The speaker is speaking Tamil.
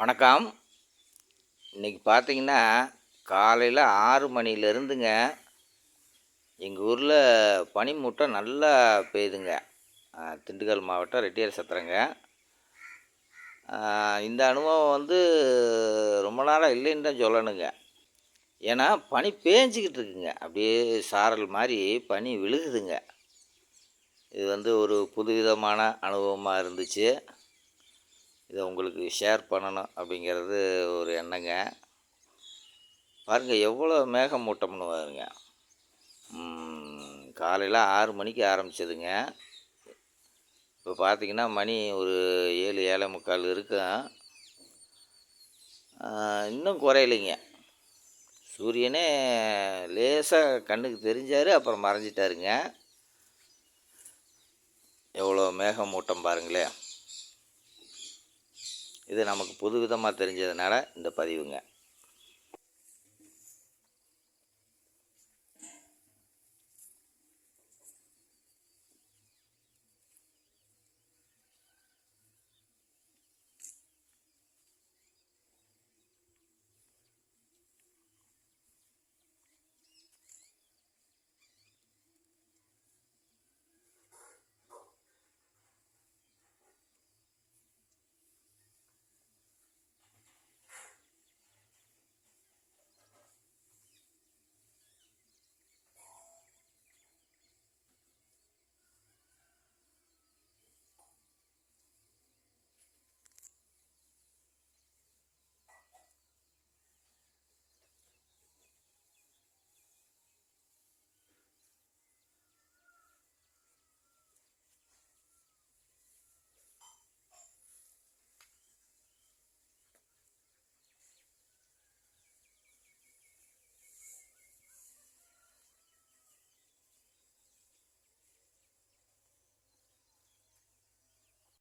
வணக்கம். இன்றைக்கி பார்த்தீங்கன்னா காலையில் ஆறு மணிலேருந்துங்க எங்கள் ஊரில் பனிமூட்டம் நல்லா பெய்யுதுங்க. திண்டுக்கல் மாவட்டம் ரெட்டியார் சத்திரங்க. இந்த அனுபவம் வந்து ரொம்ப நாளாக இல்லைன்னு தான் சொல்லணுங்க. ஏன்னா பனி பேஞ்சிக்கிட்டு இருக்குங்க. அப்படியே சாரல் மாதிரி பனி விழுகுதுங்க. இது வந்து ஒரு புதுவிதமான அனுபவமாக இருந்துச்சு. இதை உங்களுக்கு ஷேர் பண்ணணும் அப்படிங்கிறது ஒரு எண்ணங்க. பாருங்கள் எவ்வளோ மேகமூட்டம்னு பாருங்க. காலையில் ஆறு மணிக்கு ஆரம்பிச்சதுங்க. இப்போ பார்த்தீங்கன்னா மணி ஒரு ஏழு ஏழை முக்கால் இருக்கும். இன்னும் குறையலைங்க. சூரியனே லேசாக கண்ணுக்கு தெரிஞ்சார் அப்புறம் மறைஞ்சிட்டாருங்க. எவ்வளோ மேகமூட்டம் பாருங்களேன். இது நமக்கு புது விதமாக தெரிஞ்சதுனால இந்த பதிவுங்க.